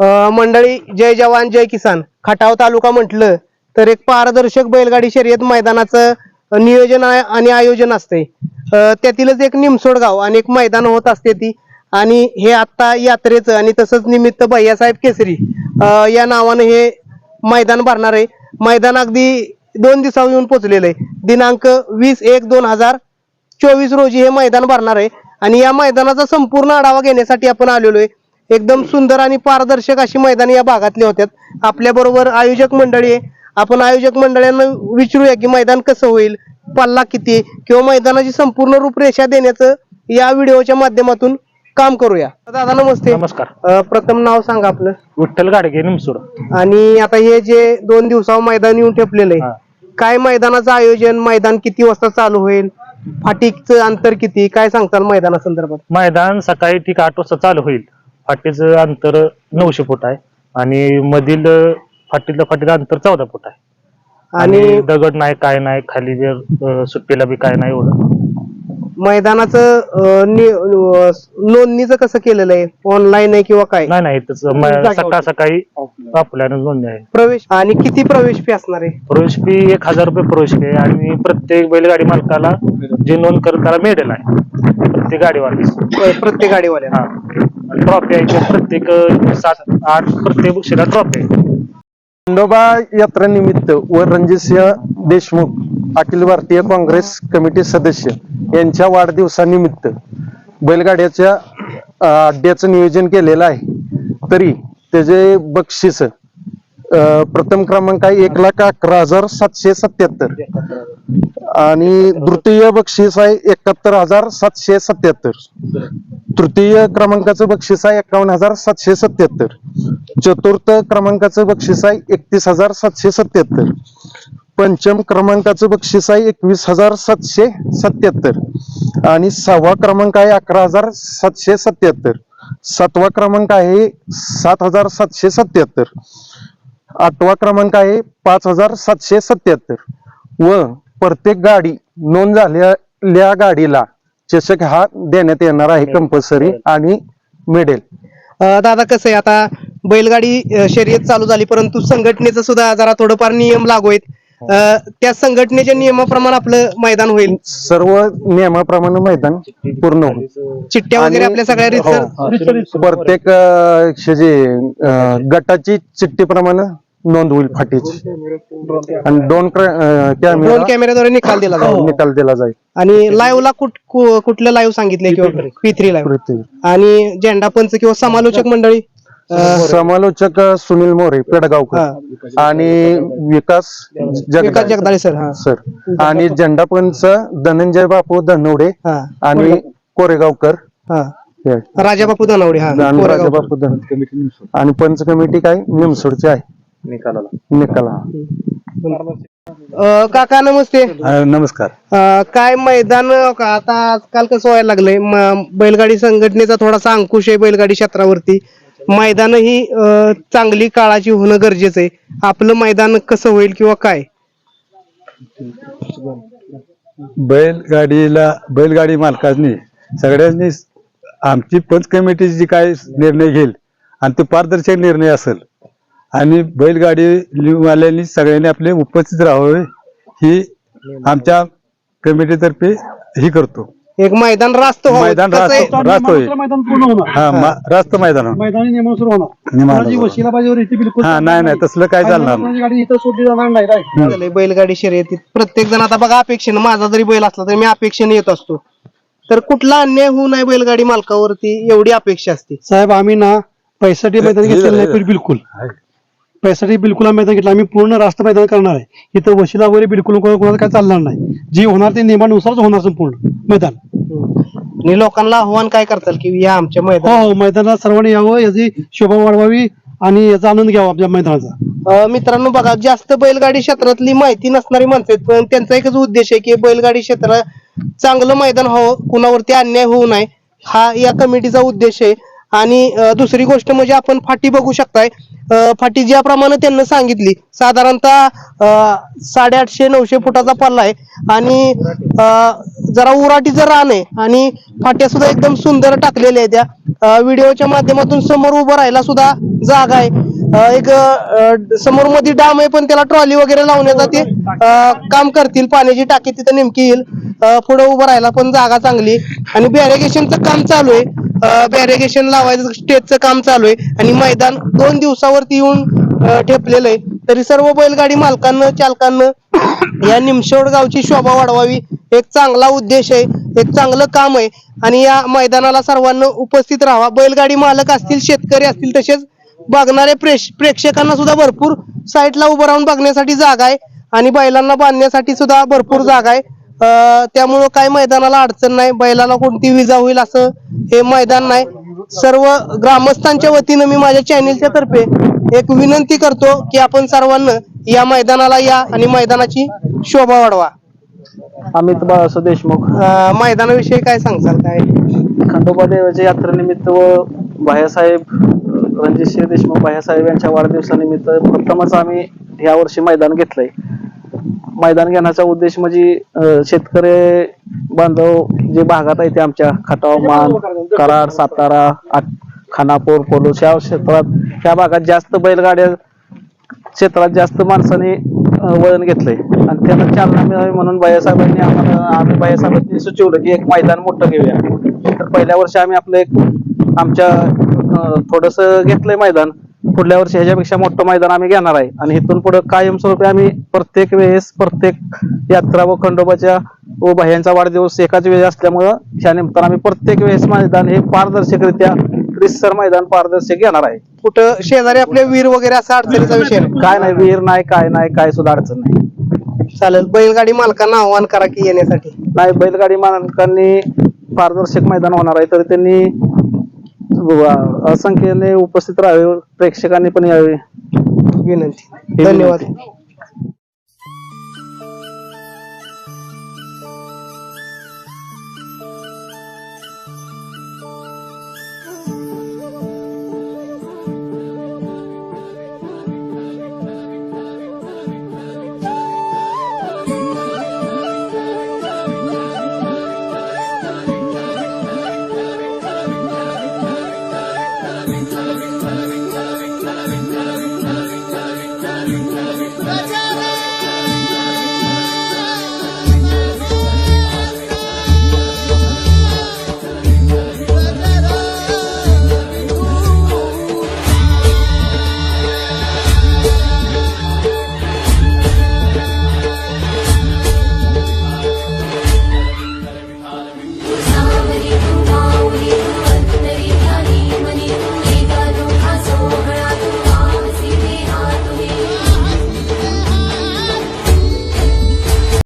मंडळी जय जवान जय किसान. खटाव तालुका म्हटलं तर एक पारदर्शक बैलगाडी शर्यत मैदानाचं नियोजन आणि आयोजन असते त्यातीलच एक निमसोड गाव आणि एक मैदान होत असते ती. आणि हे आत्ता यात्रेचं आणि तसंच निमित्त भैयासाहेब केसरी या नावानं हे मैदान भरणार आहे. मैदान अगदी दोन दिवसावर येऊन पोचलेलं आहे. दिनांक वीस एक दोन हजार चोवीस रोजी हे मैदान भरणार आहे. आणि या मैदानाचा संपूर्ण आढावा घेण्यासाठी आपण आलेलो आहे. एकदम सुंदर आणि पारदर्शक अशी मैदान या भागातली होत्यात. आपल्या बरोबर आयोजक मंडळी आहे. आपण आयोजक मंडळींना विचारूया की मैदान कसं होईल पल्ला किती किंवा मैदानाची संपूर्ण रूपरेषा देण्याचं या व्हिडिओच्या माध्यमातून काम करूया. दादा नमस्ते. नमस्कार. अं, प्रथम नाव सांगा आपलं. विठ्ठल गाडगे निमसोड. आणि आता हे जे दोन दिवसावर मैदान येऊन ठेपलेलं हा. आहे काय मैदानाचं आयोजन मैदान किती वाजता चालू होईल फाटीचं अंतर किती काय सांगताल मैदानासंदर्भात मैदान सकाळी ठीक आठ वाजता चालू होईल. फाटीचं अंतर नऊशे फूट आहे आणि मधील फाटीतलं फाटीचं अंतर चौदा फूट आहे. आणि आणि दगड नाही काय नाही खाली जे अं, सुट्टीला बी काय नाही एवढं. मैदानाचं अं, नि- अं, नोंदणीचं कसं केलेलं आहे? ऑनलाईन आहे किंवा काय? नाही नाही तसं म- जागेवर. सकाळ सकाळी आपल्याला नोंदणी आहे. प्रवेश आणि किती प्रवेश फी असणार आहे? प्रवेश फी एक हजार रुपये प्रवेश फी आहे आणि प्रत्येक बैलगाडी मालकाला जे नोंद करत त्याला मेडल आहे. प्रत्येक गाडीवालीस होय, प्रत्येक गाडीवाल्या हा. ट्रॉफी आहे प्रत्येक सात आठ प्रत्येक बक्षीला ट्रॉफी आहे. खंडोबा यात्रेनिमित्त व रणजितसिंह देशमुख अखिल भारतीय काँग्रेस कमिटी सदस्य यांच्या वाढदिवसानिमित्त बैलगाड्याच्या अड्ड्याचं नियोजन केलेलं आहे. तरी त्याचे बक्षीस प्रथम क्रमांक आहे एक लाख अकरा हजार सातशे सत्याहत्तर. आणि द्वितीय बक्षीस आहे एकाहत्तर हजार सातशे सत्याहत्तर. तृतीय क्रमांकाचं बक्षीस आहे एकावन्न हजार सातशे सत्याहत्तर. चतुर्थ क्रमांकाचं बक्षीस आहे एकतीस हजार सातशे सत्याहत्तर. पंचम क्रमांकाचं बक्षीस आहे एकवीस हजार सातशे सत्याहत्तर. आणि सहावा क्रमांक आहे अकरा हजार सातशे सत्याहत्तर. सातवा क्रमांक आहे सात हजार सातशे सत्याहत्तर. आठवा क्रमांक आहे पाच हजार सातशे सत्याहत्तर. व प्रत्येक गाडी नोंद झालेल्या गाडीला चषक हा देण्यात येणार आहे कंपल्सरी आणि मेडेल दादा कसं आहे? आता बैलगाडी शर्यत चालू झाली परंतु संघटनेचं सुद्धा जरा थोडंफार नियम लागू आहेत. अं, त्या संघटनेच्या नियमाप्रमाणे आपलं मैदान होईल? सर्व नियमाप्रमाणे मैदान पूर्ण होईल. चिठ्ठ्या वगैरे आपल्या सगळ्या हो. प्रत्येक गटाची चिठ्ठीप्रमाणे नोंद होईल फाटीची. आणि दोन कॅमेरा कॅमेऱ्याद्वारे निकाल दिला जाईल. निकाल दिला जाईल. आणि लाईव्हला कुठ कु- कुठलं लाईव्ह सांगितलंय किंवा पी थ्री लाईव्ह. आणि झेंडा पंच किंवा समालोचक मंडळी? अं, समालोचक अं, सुनील मोरे पेडगावकर. हा. आणि विकास विकास जगदाळे जगदाळे सर हा. सर. आणि झेंडा पंच धनंजय बापू धनवडे. हा. आणि कोरेगावकर. हा. हे. राजा बापू दानवडे हा. आणि कोरेगाव. राजा बापू धन आणि पंच कमिटी काय? निमसोडची आहे. निकाला. अं, काका नमस्ते. नमस्कार. अं, काय मैदान अं, आता आजकाल कसं व्हायला लागलंय? म- बैलगाडी संघटनेचा थोडासा अंकुश आहे बैलगाडी क्षेत्रावरती. मैदान ही अं, चांगली काळाची होणं गरजेचं आहे. आपलं मैदान कसं होईल किंवा काय? बैलगाडीला बैलगाडी मालकांनी सगळ्यांनी आमची पंच कमिटी जी काय निर्णय घेईल आणि तो पारदर्शक निर्णय असेल आणि बैलगाडी वाल्यांनी सगळ्यांनी आपले उपस्थित राहावे ही आमच्या कमिटीतर्फे ही करतो एक मैदान रास्त. मैदान? रास्त रास्त होईल मैदान पूर्ण होणार हा मा- रास्त मैदान होणार. मैदानी नियमानुसार होणार नियमानुसार. कोणाची वशिला पाहिजे इथे बिलकुल हा नाही नाही तसलं काय चालणार नाही. कोणाची गाडी इथं सोडली जाणार नाही right? झालंय बैलगाडी शर्यतीत प्रत्येक जण आता बघा अपेक्षेनं माझा जरी बैल असला तरी मी अपेक्षेने येत असतो तर कुठला अन्याय होऊ नये बैलगाडी मालकावरती एवढी अपेक्षा असते साहेब आम्ही ना पैसाठी मैदान हे- घेतलेलं नाही बिलकुल. पैसाठी बिलकुल आम्ही मैदान घेतलं. आम्ही पूर्ण राष्ट्र मैदान करणार आहे. इथं वशिला वगैरे बिलकुल कोणा- कोणाचं काय चालणार नाही. जी होणार ते नियमानुसारच होणार संपूर्ण मैदान. आणि लोकांना आव्हान काय करताल की या आमच्या हो मैदान हो मैदानात सर्वांनी यावं याची शोभा वाढवावी आणि याचा आनंद घ्यावा आपल्या मैदानाचा. अं, मित्रांनो बघा जास्त बैलगाडी क्षेत्रातली माहिती नसणारी माणसं आहेत पण त्यांचा एकच उद्देश आहे की बैलगाडी क्षेत्र चांगलं मैदान व्हावं कुणावरती अन्याय होऊ नये. हा या कमिटीचा उद्देश आहे. आणि अं, दुसरी गोष्ट म्हणजे आपण फाटी बघू शकताय. फाटी ज्याप्रमाणे त्यांना सांगितली साधारणतः अं, साडेआठशे नऊशे फुटाचा पल्ला आहे. आणि जरा उराटीचं रान आहे. आणि फाट्या सुद्धा एकदम सुंदर टाकलेल्या आहेत त्या. व्हिडिओच्या माध्यमातून समोर उभं राहायला सुद्धा जागा आहे. एक समोर मध्ये डाम आहे पण त्याला ट्रॉली वगैरे लावण्याचा ते. काम करतील पाण्याची टाकी तिथं नेमकी येईल. पुढे उभं राहायला पण जागा चांगली आणि बॅरिगेशनचं काम चालू आहे. बॅरिगेशन लावायचं स्टेजचं काम चालू आहे. आणि मैदान दोन दिवसावरती येऊन ठेपलेलं आहे. तरी सर्व बैलगाडी मालकांना चालकांना या निमशोड गावची शोभा वाढवावी. एक चांगला उद्देश आहे एक चांगलं काम आहे. आणि या मैदानाला सर्वांना उपस्थित राहावा. बैलगाडी मालक असतील शेतकरी असतील तसेच बघणारे प्रेश प्रेक्षकांना सुद्धा भरपूर साईडला उभं राहून बघण्यासाठी जागा आहे. आणि बैलांना बांधण्यासाठी सुद्धा भरपूर जागा आहे. त्यामुळं काय मैदानाला अडचण नाही. बैलाला कोणती विजा होईल असं हे मैदान नाही. सर्व ग्रामस्थांच्या वतीनं मी माझ्या चॅनेलच्या तर्फे एक विनंती करतो की आपण सर्वांना या मैदानाला या आणि मैदानाची शोभा वाढवा. अमित बाळासाहेब देशमुख. अं, मैदानाविषयी काय सांगसाल काय खंडोबा देवाच्या यात्रेनिमित्त व भायासाहेब रणजितसिंह देशमुख भायासाहेब यांच्या वाढदिवसानिमित्त प्रथमच आम्ही या वर्षी मैदान घेतलंय. मैदान घेण्याचा उद्देश म्हणजे अं, शेतकरी बांधव जे भागात आहे ते आमच्या खटाव मान कराड सातारा आट- खानापूर पोलोस या क्षेत्रात ह्या भागात जास्त बैलगाड्या क्षेत्रात जास्त माणसाने वळण घेतलंय. आणि त्याला चालना मिळावी म्हणून बायासाहेबांनी आम्हाला आम्ही बायासाहेबांनी सुचवलं की एक मैदान मोठं घेऊया. तर पहिल्या वर्षी आम्ही आपलं एक आमच्या थोडस घेतलंय मैदान. पुढल्या वर्षी ह्याच्यापेक्षा मोठं मैदान आम्ही घेणार आहे. आणि इथून पुढे कायमस्वरूपी आम्ही प्रत्येक वेळेस प्रत्येक यात्रा व खंडोबाच्या व बाह्यांचा वाढदिवस एकाच वेळी असल्यामुळं ह्या निमित्तानं आम्ही प्रत्येक वेळेस मैदान हे पारदर्शकरित्या रितसर मैदान पारदर्शक घेणार आहे. कुठं शेजारी आपले वीर वगैरे असा अडचणीचा विषय नाही काय नाही विहीर नाही काय नाही काय सुद्धा अडचण नाही. चालेल बैलगाडी मालकांना आव्हान करा की येण्यासाठी. नाही बैलगाडी मालकांनी पारदर्शक मैदान होणार आहे तर त्यांनी व- असंख्येने उपस्थित राहावे प्रेक्षकांनी पण यावे. विनंती. धन्यवाद.